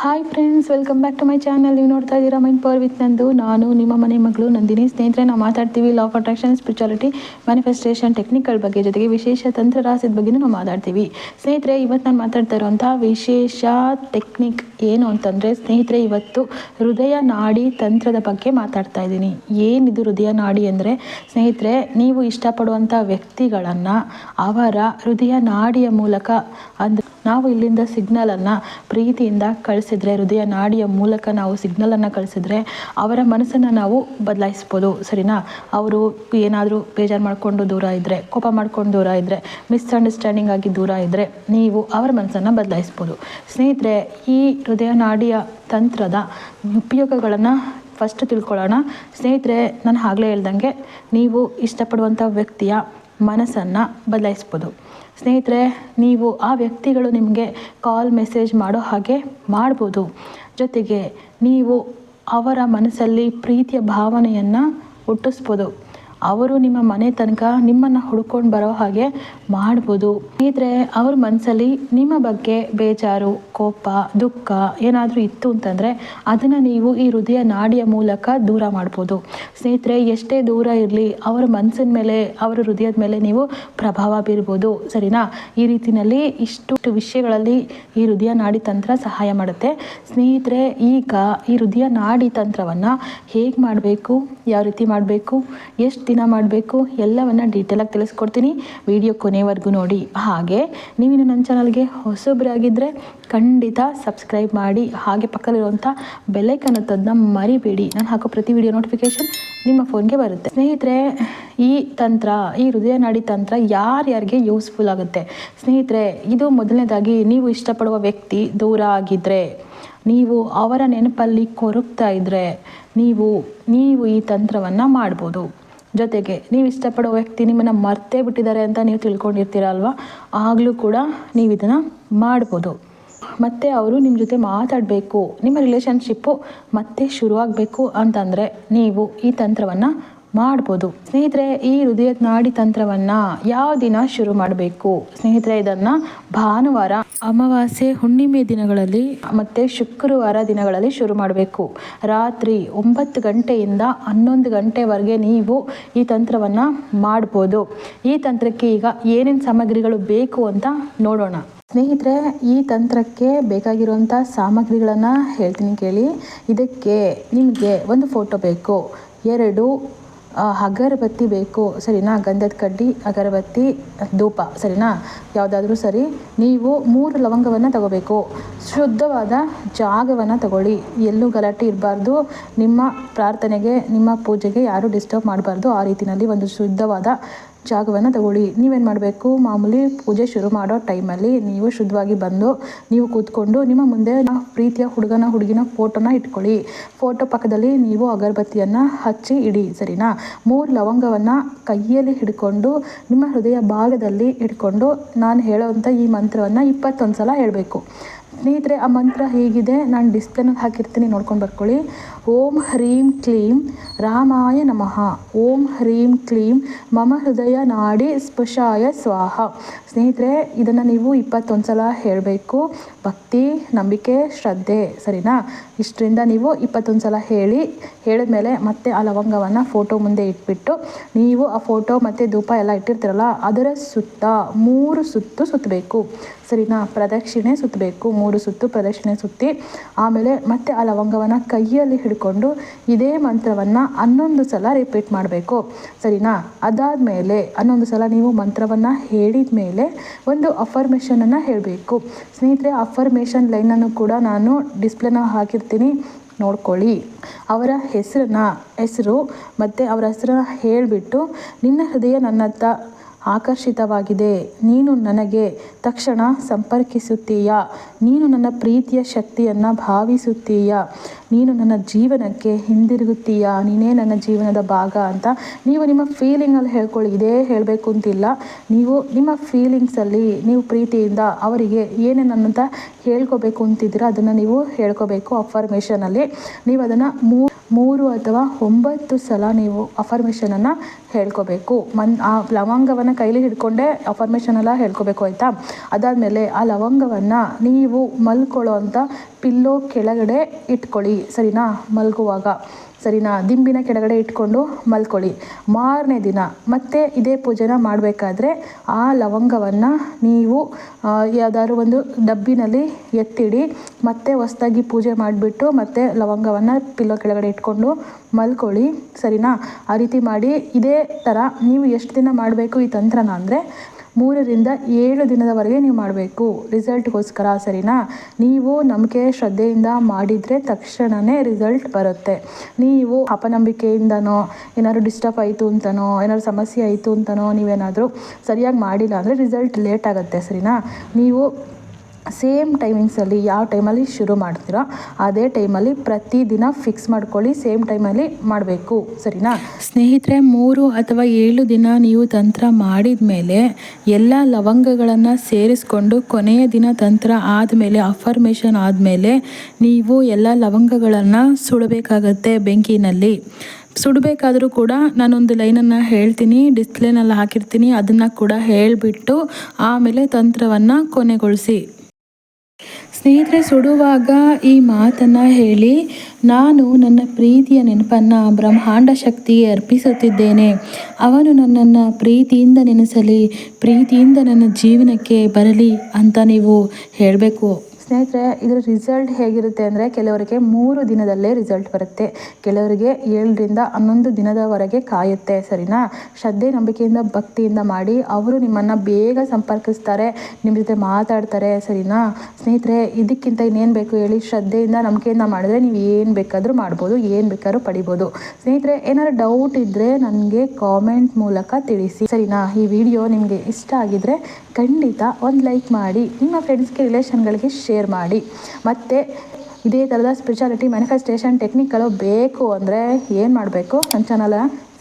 Hi friends welcome back to my channel ನೀವು ನೋಡ್ತಾ ಇದ್ದೀರಾ ಮೈಂಡ್ ಪವರ್ ವಿತ್ ನಂದು. ನಾನು ನಿಮ್ಮ ಮನೆ ಮಗಳು ನಂದಿನಿ. ಸ್ನೇಹಿತರೆ, ನಾವು ಮಾತಾಡ್ತೀವಿ law of attraction spirituality manifestation technical ಬಗ್ಗೆ ಜೊತೆಗೆ ವಿಶೇಷ ತಂತ್ರ ರಾಸದ ಬಗ್ಗೆನೂ ನಾವು ಮಾತಾಡ್ತೀವಿ. ಸ್ನೇಹಿತರೆ ಇವತ್ತು ನಾನು ಮಾತಾಡ್ತಾ ಇರುವಂಥ ವಿಶೇಷ ಟೆಕ್ನಿಕ್ ಏನು ಅಂತಂದರೆ, ಸ್ನೇಹಿತರೆ, ಇವತ್ತು ಹೃದಯ ನಾಡಿ ತಂತ್ರದ ಬಗ್ಗೆ ಮಾತಾಡ್ತಾ ಇದ್ದೀನಿ. ಏನಿದು ಹೃದಯ ನಾಡಿ ಅಂದರೆ, ಸ್ನೇಹಿತರೆ, ನೀವು ಇಷ್ಟಪಡುವಂಥ ವ್ಯಕ್ತಿಗಳನ್ನು, ಅವರ ಹೃದಯ ನಾಡಿಯ ಮೂಲಕ ಅಂದರೆ ನಾವು ಇಲ್ಲಿಂದ ಸಿಗ್ನಲನ್ನು ಪ್ರೀತಿಯಿಂದ ಕಳಿಸಿದ್ರೆ, ಹೃದಯ ನಾಡಿಯ ಮೂಲಕ ನಾವು ಸಿಗ್ನಲನ್ನು ಕಳಿಸಿದ್ರೆ ಅವರ ಮನಸ್ಸನ್ನು ನಾವು ಬದಲಾಯಿಸ್ಬೋದು. ಸರಿನಾ? ಅವರು ಏನಾದರೂ ಬೇಜಾರು ಮಾಡಿಕೊಂಡು ದೂರ ಇದ್ದರೆ ಕೋಪ ಮಾಡ್ಕೊಂಡು ದೂರ ಇದ್ದರೆ ಮಿಸ್ಅಂಡರ್ಸ್ಟ್ಯಾಂಡಿಂಗ್ ಆಗಿ ದೂರ ಇದ್ದರೆ ನೀವು ಅವರ ಮನಸ್ಸನ್ನು ಬದಲಾಯಿಸ್ಬೋದು. ಸ್ನೇಹಿತರೆ, ಈ ಹೃದಯ ನಾಡಿಯ ತಂತ್ರದ ಉಪಯೋಗಗಳನ್ನು ಫಸ್ಟ್ ತಿಳ್ಕೊಳ್ಳೋಣ. ಸ್ನೇಹಿತರೆ, ನಾನು ಆಗಲೇ ಹೇಳ್ದಂಗೆ, ನೀವು ಇಷ್ಟಪಡುವಂಥ ವ್ಯಕ್ತಿಯ ಮನಸ್ಸನ್ನು ಬದಲಾಯಿಸ್ಬೋದು. ಸ್ನೇಹಿತರೆ, ನೀವು ಆ ವ್ಯಕ್ತಿಗಳು ನಿಮಗೆ ಕಾಲ್ ಮೆಸೇಜ್ ಮಾಡೋ ಹಾಗೆ ಮಾಡ್ಬೋದು. ಜೊತೆಗೆ ನೀವು ಅವರ ಮನಸ್ಸಲ್ಲಿ ಪ್ರೀತಿಯ ಭಾವನೆಯನ್ನು ಹುಟ್ಟಿಸ್ಬೋದು. ಅವರು ನಿಮ್ಮ ಮನೆ ತನಕ ನಿಮ್ಮನ್ನು ಹುಡ್ಕೊಂಡು ಬರೋ ಹಾಗೆ ಮಾಡ್ಬೋದು. ಸ್ನೇಹಿತರೆ, ಅವ್ರ ಮನಸ್ಸಲ್ಲಿ ನಿಮ್ಮ ಬಗ್ಗೆ ಬೇಜಾರು, ಕೋಪ, ದುಃಖ ಏನಾದರೂ ಇತ್ತು ಅಂತಂದರೆ ಅದನ್ನು ನೀವು ಈ ಹೃದಯ ನಾಡಿಯ ಮೂಲಕ ದೂರ ಮಾಡ್ಬೋದು. ಸ್ನೇಹಿತರೆ, ಎಷ್ಟೇ ದೂರ ಇರಲಿ ಅವರ ಮನಸ್ಸಿನ ಮೇಲೆ, ಅವರ ಹೃದಯದ ಮೇಲೆ ನೀವು ಪ್ರಭಾವ ಬೀರ್ಬೋದು. ಸರಿನಾ? ಈ ರೀತಿಯಲ್ಲಿ ಇಷ್ಟು ವಿಷಯಗಳಲ್ಲಿ ಈ ಹೃದಯ ನಾಡಿ ತಂತ್ರ ಸಹಾಯ ಮಾಡುತ್ತೆ. ಸ್ನೇಹಿತರೆ, ಈಗ ಈ ಹೃದಯ ನಾಡಿ ತಂತ್ರವನ್ನು ಹೇಗೆ ಮಾಡಬೇಕು? ಯಾವ ರೀತಿ ಮಾಡಬೇಕು? ಎಷ್ಟು ದಿನ ಮಾಡಬೇಕು, ಎಲ್ಲವನ್ನು ಡೀಟೇಲಾಗಿ ತಿಳಿಸ್ಕೊಡ್ತೀನಿ ವಿಡಿಯೋ ಕೊನೆವರೆಗೂ ನೋಡಿ. ಹಾಗೆ, ನೀವಿನ್ನು ನನ್ನ ಚಾನಲ್ಗೆ ಹೊಸೊಬ್ಬರಾಗಿದ್ದರೆ ಖಂಡಿತ ಸಬ್ಸ್ಕ್ರೈಬ್ ಮಾಡಿ, ಹಾಗೆ ಪಕ್ಕದಲ್ಲಿರುವಂಥ ಬೆಲ್ಲೈಕನ್ ಒತ್ತೋದನ್ನ ಮರಿಬೇಡಿ. ನಾನು ಹಾಕೋ ಪ್ರತಿ ವಿಡಿಯೋ ನೋಟಿಫಿಕೇಷನ್ ನಿಮ್ಮ ಫೋನ್ಗೆ ಬರುತ್ತೆ. ಸ್ನೇಹಿತರೆ, ಈ ತಂತ್ರ, ಈ ಹೃದಯ ನಾಡಿ ತಂತ್ರ ಯಾರ್ಯಾರಿಗೆ ಯೂಸ್ಫುಲ್ ಆಗುತ್ತೆ? ಸ್ನೇಹಿತರೆ, ಇದು ಮೊದಲನೇದಾಗಿ ನೀವು ಇಷ್ಟಪಡುವ ವ್ಯಕ್ತಿ ದೂರ ಆಗಿದ್ದರೆ ನೀವು ಅವರ ನೆನಪಲ್ಲಿ ಕೊರಗ್ತಾ ಇದ್ದರೆ ನೀವು ನೀವು ಈ ತಂತ್ರವನ್ನು ಮಾಡ್ಬೋದು. ಜೊತೆಗೆ ನೀವು ಇಷ್ಟಪಡೋ ವ್ಯಕ್ತಿ ನಿಮ್ಮನ್ನು ಮರ್ತೇ ಬಿಟ್ಟಿದ್ದಾರೆ ಅಂತ ನೀವು ತಿಳ್ಕೊಂಡಿರ್ತೀರ ಅಲ್ವಾ ಆಗಲೂ ಕೂಡ ನೀವು ಇದನ್ನು ಮಾಡ್ಬೋದು. ಮತ್ತು ಅವರು ನಿಮ್ಮ ಜೊತೆ ಮಾತಾಡಬೇಕು, ನಿಮ್ಮ ರಿಲೇಷನ್ಶಿಪ್ಪು ಮತ್ತೆ ಶುರುವಾಗಬೇಕು ಅಂತಂದರೆ ನೀವು ಈ ತಂತ್ರವನ್ನು ಮಾಡ್ಬೋದು. ಸ್ನೇಹಿತರೆ, ಈ ಹೃದಯ ನಾಡಿ ತಂತ್ರವನ್ನು ಯಾವ ದಿನ ಶುರು ಮಾಡಬೇಕು? ಸ್ನೇಹಿತರೆ, ಇದನ್ನು ಭಾನುವಾರ, ಅಮಾವಾಸ್ಯೆ, ಹುಣ್ಣಿಮೆ ದಿನಗಳಲ್ಲಿ ಮತ್ತು ಶುಕ್ರವಾರ ದಿನಗಳಲ್ಲಿ ಶುರು ಮಾಡಬೇಕು. ರಾತ್ರಿ ಒಂಬತ್ತು ಗಂಟೆಯಿಂದ ಹನ್ನೊಂದು ಗಂಟೆವರೆಗೆ ನೀವು ಈ ತಂತ್ರವನ್ನು ಮಾಡ್ಬೋದು. ಈ ತಂತ್ರಕ್ಕೆ ಈಗ ಏನೇನು ಸಾಮಗ್ರಿಗಳು ಬೇಕು ಅಂತ ನೋಡೋಣ. ಸ್ನೇಹಿತರೆ, ಈ ತಂತ್ರಕ್ಕೆ ಬೇಕಾಗಿರುವಂಥ ಸಾಮಗ್ರಿಗಳನ್ನು ಹೇಳ್ತೀನಿ ಕೇಳಿ. ಇದಕ್ಕೆ ನಿಮಗೆ ಒಂದು ಫೋಟೋ ಬೇಕು. ಎರಡು ಅಗರಬತ್ತಿ ಬೇಕು. ಸರಿನಾ? ಗಂಧದ ಕಡ್ಡಿ, ಅಗರಬತ್ತಿ, ಧೂಪ. ಸರಿನಾ? ಯಾವುದಾದ್ರೂ ಸರಿ. ನೀವು ಮೂರು ಲವಂಗವನ್ನು ತಗೋಬೇಕು. ಶುದ್ಧವಾದ ಜಾಗವನ್ನು ತಗೊಳ್ಳಿ. ಎಲ್ಲೂ ಗಲಾಟೆ ಇರಬಾರ್ದು. ನಿಮ್ಮ ಪ್ರಾರ್ಥನೆಗೆ, ನಿಮ್ಮ ಪೂಜೆಗೆ ಯಾರೂ ಡಿಸ್ಟರ್ಬ್ ಮಾಡಬಾರ್ದು. ಆ ರೀತಿಯಲ್ಲಿ ಒಂದು ಶುದ್ಧವಾದ ಜಾಗವನ್ನು ತಗೊಳ್ಳಿ. ನೀವೇನು ಮಾಡಬೇಕು? ಮಾಮೂಲಿ ಪೂಜೆ ಶುರು ಮಾಡೋ ಟೈಮಲ್ಲಿ ನೀವು ಶುದ್ಧವಾಗಿ ಬಂದು ನೀವು ಕೂತ್ಕೊಂಡು ನಿಮ್ಮ ಮುಂದೆ ಪ್ರೀತಿಯ ಹುಡುಗನ, ಹುಡುಗಿನ ಫೋಟೋನ ಇಟ್ಕೊಳ್ಳಿ. ಫೋಟೋ ಪಕ್ಕದಲ್ಲಿ ನೀವು ಅಗರಬತ್ತಿಯನ್ನು ಹಚ್ಚಿ ಇಡಿ, ಸರಿನಾ? ಮೂರು ಲವಂಗವನ್ನು ಕೈಯಲ್ಲಿ ಹಿಡ್ಕೊಂಡು, ನಿಮ್ಮ ಹೃದಯ ಭಾಗದಲ್ಲಿ ಇಟ್ಕೊಂಡು ನಾನು ಹೇಳೋವಂಥ ಈ ಮಂತ್ರವನ್ನು ಇಪ್ಪತ್ತೊಂದು ಸಲ ಹೇಳಬೇಕು. ಸ್ನೇಹಿತರೆ, ಆ ಮಂತ್ರ ಹೇಗಿದೆ? ನಾನು ಡಿಸ್ಪ್ಲೇನಲ್ಲಿ ಹಾಕಿರ್ತೀನಿ, ನೋಡ್ಕೊಂಡು ಬರ್ಕೊಳ್ಳಿ. ಓಂ ಹ್ರೀಂ ಕ್ಲೀಂ ರಾಮಾಯ ನಮಃ. ಓಂ ಹ್ರೀಂ ಕ್ಲೀಂ ಮಮ ಹೃದಯ ನಾಡಿ ಸ್ಪಶಾಯ ಸ್ವಾಹ. ಸ್ನೇಹಿತರೆ, ಇದನ್ನು ನೀವು ಇಪ್ಪತ್ತೊಂದು ಸಲ ಹೇಳಬೇಕು. ಭಕ್ತಿ, ನಂಬಿಕೆ, ಶ್ರದ್ಧೆ, ಸರಿನಾ? ಇಷ್ಟರಿಂದ ನೀವು ಇಪ್ಪತ್ತೊಂದು ಸಲ ಹೇಳಿ, ಹೇಳಿದ್ಮೇಲೆ ಮತ್ತೆ ಆ ಲವಂಗವನ್ನು ಫೋಟೋ ಮುಂದೆ ಇಟ್ಬಿಟ್ಟು, ನೀವು ಆ ಫೋಟೋ ಮತ್ತು ಧೂಪ ಎಲ್ಲ ಇಟ್ಟಿರ್ತೀರಲ್ಲ, ಅದರ ಸುತ್ತ ಮೂರು ಸುತ್ತು ಸುತ್ತಬೇಕು ಸರಿನಾ? ಪ್ರದಕ್ಷಿಣೆ ಸುತ್ತಬೇಕು ಮೂರು ಸುತ್ತು, ಪ್ರದಕ್ಷಿಣೆ ಸುತ್ತಿ, ಆಮೇಲೆ ಮತ್ತೆ ಆ ಲವಂಗವನ್ನು ಕೈಯಲ್ಲಿ ಹಿಡ್ಕೊಂಡು ಇದೇ ಮಂತ್ರವನ್ನು ಹನ್ನೊಂದು ಸಲ ರಿಪೀಟ್ ಮಾಡಬೇಕು. ಸರಿನಾ? ಅದಾದ ಮೇಲೆ ಹನ್ನೊಂದು ಸಲ ನೀವು ಮಂತ್ರವನ್ನು ಹೇಳಿದ ಮೇಲೆ ಒಂದು ಅಫರ್ಮೇಷನನ್ನು ಹೇಳಬೇಕು. ಸ್ನೇಹಿತರೆ ಅಫರ್ಮೇಷನ್ ಲೈನನ್ನು ಕೂಡ ನಾನು ಡಿಸ್ಪ್ಲೇನ ಹಾಕಿರ್ತೀನಿ. ನೋಡ್ಕೊಳ್ಳಿ. ಅವರ ಹೆಸರನ್ನ, ಹೆಸರು ಮತ್ತು ಅವರ ಹೆಸರನ್ನ ಹೇಳಿಬಿಟ್ಟು ನಿನ್ನ ಹೃದಯ ನನ್ನತ್ತ ಆಕರ್ಷಿತವಾಗಿದೆ. ನೀನು ನನಗೆ ತಕ್ಷಣ ಸಂಪರ್ಕಿಸುತ್ತೀಯ? ನೀನು ನನ್ನ ಪ್ರೀತಿಯ ಶಕ್ತಿಯನ್ನು ಭಾವಿಸುತ್ತೀಯ? ನೀನು ನನ್ನ ಜೀವನಕ್ಕೆ ಹಿಂದಿರುಗುತ್ತೀಯ? ನೀನೇ ನನ್ನ ಜೀವನದ ಭಾಗ ಅಂತ ನೀವು ನಿಮ್ಮ ಫೀಲಿಂಗಲ್ಲಿ ಹೇಳ್ಕೊಳ್ಳಿ. ಇದೇ ಹೇಳಬೇಕು ಅಂತಿಲ್ಲ ನೀವು ನಿಮ್ಮ ಫೀಲಿಂಗ್ಸಲ್ಲಿ ನೀವು ಪ್ರೀತಿಯಿಂದ ಅವರಿಗೆ ಏನೇನು ಅಂತ ಹೇಳ್ಕೋಬೇಕು ಅಂತಿದ್ದೀರ ಅದನ್ನು ನೀವು ಹೇಳ್ಕೋಬೇಕು ಅಫರ್ಮೇಷನಲ್ಲಿ ನೀವು ಅದನ್ನು ಮೂ ಮೂರು ಅಥವಾ ಒಂಬತ್ತು ಸಲ ನೀವು ಅಫರ್ಮೇಷನನ್ನು ಹೇಳ್ಕೋಬೇಕು. ಮನ್, ಆ ಲವಂಗವನ್ನು ಕೈಲಿ ಹಿಡ್ಕೊಂಡೇ ಅಫರ್ಮೇಷನ್ ಎಲ್ಲ ಹೇಳ್ಕೊಬೇಕು ಆಯಿತಾ? ಅದಾದಮೇಲೆ ಆ ಲವಂಗವನ್ನು ನೀವು ಮಲ್ಕೊಳ್ಳೋ ಅಂಥ ಪಿಲ್ಲೋ ಕೆಳಗಡೆ ಇಟ್ಕೊಳ್ಳಿ. ಸರಿನಾ? ಮಲಗುವಾಗ. ಸರಿನಾ? ದಿಂಬಿನ ಕೆಳಗಡೆ ಇಟ್ಕೊಂಡು ಮಲ್ಕೊಳ್ಳಿ. ಮಾರನೇ ದಿನ. ಮತ್ತೆ ಇದೇ ಪೂಜೆನ ಮಾಡಬೇಕಾದ್ರೆ ಆ ಲವಂಗವನ್ನು ನೀವು ಯಾವುದಾದ್ರು ಒಂದು ಡಬ್ಬಿನಲ್ಲಿ ಎತ್ತಿಡಿ. ಮತ್ತೆ ಹೊಸ್ದಾಗಿ ಪೂಜೆ ಮಾಡಿಬಿಟ್ಟು ಮತ್ತೆ ಲವಂಗವನ್ನು ಪಿಲ್ಲೋ ಕೆಳಗಡೆ ಇಟ್ಕೊಂಡು ಮಲ್ಕೊಳ್ಳಿ. ಸರಿನಾ? ಆ ರೀತಿ ಮಾಡಿ. ಇದೇ ಥರ ನೀವು ಎಷ್ಟು ದಿನ ಮಾಡಬೇಕು ಈ ತಂತ್ರನ ಅಂದರೆ ಮೂರರಿಂದ ಏಳು ದಿನದವರೆಗೆ ನೀವು ಮಾಡಬೇಕು. ರಿಸಲ್ಟ್ಗೋಸ್ಕರ ಸರಿನಾ? ನೀವು ನಂಬಿಕೆ, ಶ್ರದ್ಧೆಯಿಂದ ಮಾಡಿದರೆ ತಕ್ಷಣವೇ ರಿಸಲ್ಟ್ ಬರುತ್ತೆ. ನೀವು ಅಪನಂಬಿಕೆಯಿಂದನೋ, ಏನಾದರೂ ಡಿಸ್ಟರ್ಬ್ ಆಯಿತು ಅಂತನೋ, ಏನಾದ್ರು ಸಮಸ್ಯೆ ಆಯಿತು ಅಂತನೋ ನೀವೇನಾದರೂ ಸರಿಯಾಗಿ ಮಾಡಿಲ್ಲ ಅಂದರೆ ರಿಸಲ್ಟ್ ಲೇಟ್ ಆಗುತ್ತೆ, ಸರಿನಾ? ನೀವು ಸೇಮ್ ಟೈಮಿಂಗ್ಸಲ್ಲಿ ಯಾವ ಟೈಮಲ್ಲಿ ಶುರು ಮಾಡ್ತೀರೋ ಅದೇ ಟೈಮಲ್ಲಿ ಪ್ರತಿದಿನ ಫಿಕ್ಸ್ ಮಾಡ್ಕೊಳ್ಳಿ, ಸೇಮ್ ಟೈಮಲ್ಲಿ ಮಾಡಬೇಕು. ಸರಿನಾ? ಸ್ನೇಹಿತರೆ, ಮೂರು ಅಥವಾ ಏಳು ದಿನ ನೀವು ತಂತ್ರ ಮಾಡಿದ ಮೇಲೆ ಎಲ್ಲ ಲವಂಗಗಳನ್ನು ಸೇರಿಸ್ಕೊಂಡು ಕೊನೆಯ ದಿನ ತಂತ್ರ ಆದಮೇಲೆ ಅಫರ್ಮೇಷನ್ ಆದಮೇಲೆ ನೀವು ಎಲ್ಲ ಲವಂಗಗಳನ್ನು ಸುಡಬೇಕಾಗತ್ತೆ ಬೆಂಕಿನಲ್ಲಿ. ಸುಡಬೇಕಾದರೂ ಕೂಡ ನಾನೊಂದು ಲೈನನ್ನು ಹೇಳ್ತೀನಿ ಡಿಸ್ಪ್ಲೇನಲ್ಲಿ ಹಾಕಿರ್ತೀನಿ, ಅದನ್ನು ಕೂಡ ಹೇಳಿಬಿಟ್ಟು ಆಮೇಲೆ ತಂತ್ರವನ್ನು ಕೊನೆಗೊಳಿಸಿ. ಸ್ನೇಹಿತರೆ, ಸುಡುವಾಗ ಈ ಮಾತನ್ನು ಹೇಳಿ, ನಾನು ನನ್ನ ಪ್ರೀತಿಯ ನೆನಪನ್ನು ಬ್ರಹ್ಮಾಂಡ ಶಕ್ತಿಗೆ ಅರ್ಪಿಸುತ್ತಿದ್ದೇನೆ. ಅವನು ನನ್ನನ್ನು ಪ್ರೀತಿಯಿಂದ ನೆನೆಸಲಿ, ಪ್ರೀತಿಯಿಂದ ನನ್ನ ಜೀವನಕ್ಕೆ ಬರಲಿ ಅಂತ ನೀವು ಹೇಳಬೇಕು. ಸ್ನೇಹಿತರೆ, ಇದರ ರಿಸಲ್ಟ್ ಹೇಗಿರುತ್ತೆ ಅಂದರೆ ಕೆಲವರಿಗೆ ಮೂರು ದಿನದಲ್ಲೇ ರಿಸಲ್ಟ್ ಬರುತ್ತೆ. ಕೆಲವರಿಗೆ ಏಳರಿಂದ ಹನ್ನೊಂದು ದಿನದವರೆಗೆ ಕಾಯುತ್ತೆ, ಸರಿನಾ? ಶ್ರದ್ಧೆ, ನಂಬಿಕೆಯಿಂದ, ಭಕ್ತಿಯಿಂದ ಮಾಡಿ ಅವರು ನಿಮ್ಮನ್ನು ಬೇಗ ಸಂಪರ್ಕಿಸ್ತಾರೆ, ನಿಮ್ಮ ಜೊತೆ ಮಾತಾಡ್ತಾರೆ, ಸರಿನಾ? ಸ್ನೇಹಿತರೆ, ಇದಕ್ಕಿಂತ ಇನ್ನೇನು ಬೇಕು ಹೇಳಿ? ಶ್ರದ್ಧೆಯಿಂದ, ನಂಬಿಕೆಯಿಂದ ಮಾಡಿದ್ರೆ ನೀವು ಏನು ಬೇಕಾದರೂ ಮಾಡ್ಬೋದು, ಏನು ಬೇಕಾದ್ರೂ ಪಡಿಬೋದು. ಸ್ನೇಹಿತರೆ, ಏನಾದ್ರು ಡೌಟ್ ಇದ್ದರೆ ನನಗೆ ಕಾಮೆಂಟ್ ಮೂಲಕ ತಿಳಿಸಿ, ಸರಿನಾ? ಈ ವಿಡಿಯೋ ನಿಮಗೆ ಇಷ್ಟ ಆಗಿದ್ರೆ ಖಂಡಿತ ಒಂದು ಲೈಕ್ ಮಾಡಿ, ನಿಮ್ಮ ಫ್ರೆಂಡ್ಸ್ಗೆ ರಿಲೇಷನ್ಗಳಿಗೆ ಶೇರ್ ಮಾಡಿ. ಮತ್ತು ಇದೇ ಥರದ ಸ್ಪೆಷಾಲಿಟಿ ಮ್ಯಾನಿಫೆಸ್ಟೇಷನ್ ಟೆಕ್ನಿಕ್ಗಳು ಬೇಕು ಅಂದರೆ ಏನು ಮಾಡಬೇಕು ನನ್ನ ಚಾನಲ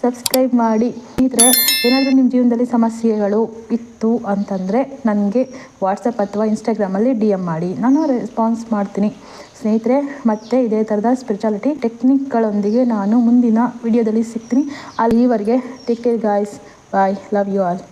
ಸಬ್ಸ್ಕ್ರೈಬ್ ಮಾಡಿ. ಇದ್ರೆ ಏನಾದರೂ ನಿಮ್ಮ ಜೀವನದಲ್ಲಿ ಸಮಸ್ಯೆಗಳು ಇತ್ತು ಅಂತಂದರೆ ನನಗೆ ವಾಟ್ಸಪ್ ಅಥವಾ ಇನ್ಸ್ಟಾಗ್ರಾಮಲ್ಲಿ ಡಿ ಎಂ ಮಾಡಿ. ನಾನು ರೆಸ್ಪಾನ್ಸ್ ಮಾಡ್ತೀನಿ. ಸ್ನೇಹಿತರೆ, ಮತ್ತೆ ಇದೇ ಥರದ ಸ್ಪಿರಿಚುಯಾಲಿಟಿ ಟೆಕ್ನಿಕ್ಗಳೊಂದಿಗೆ ನಾನು ಮುಂದಿನ ವಿಡಿಯೋದಲ್ಲಿ ಸಿಗ್ತೀನಿ. ಅಲ್ಲಿವರೆಗೆ take care guys bye love you all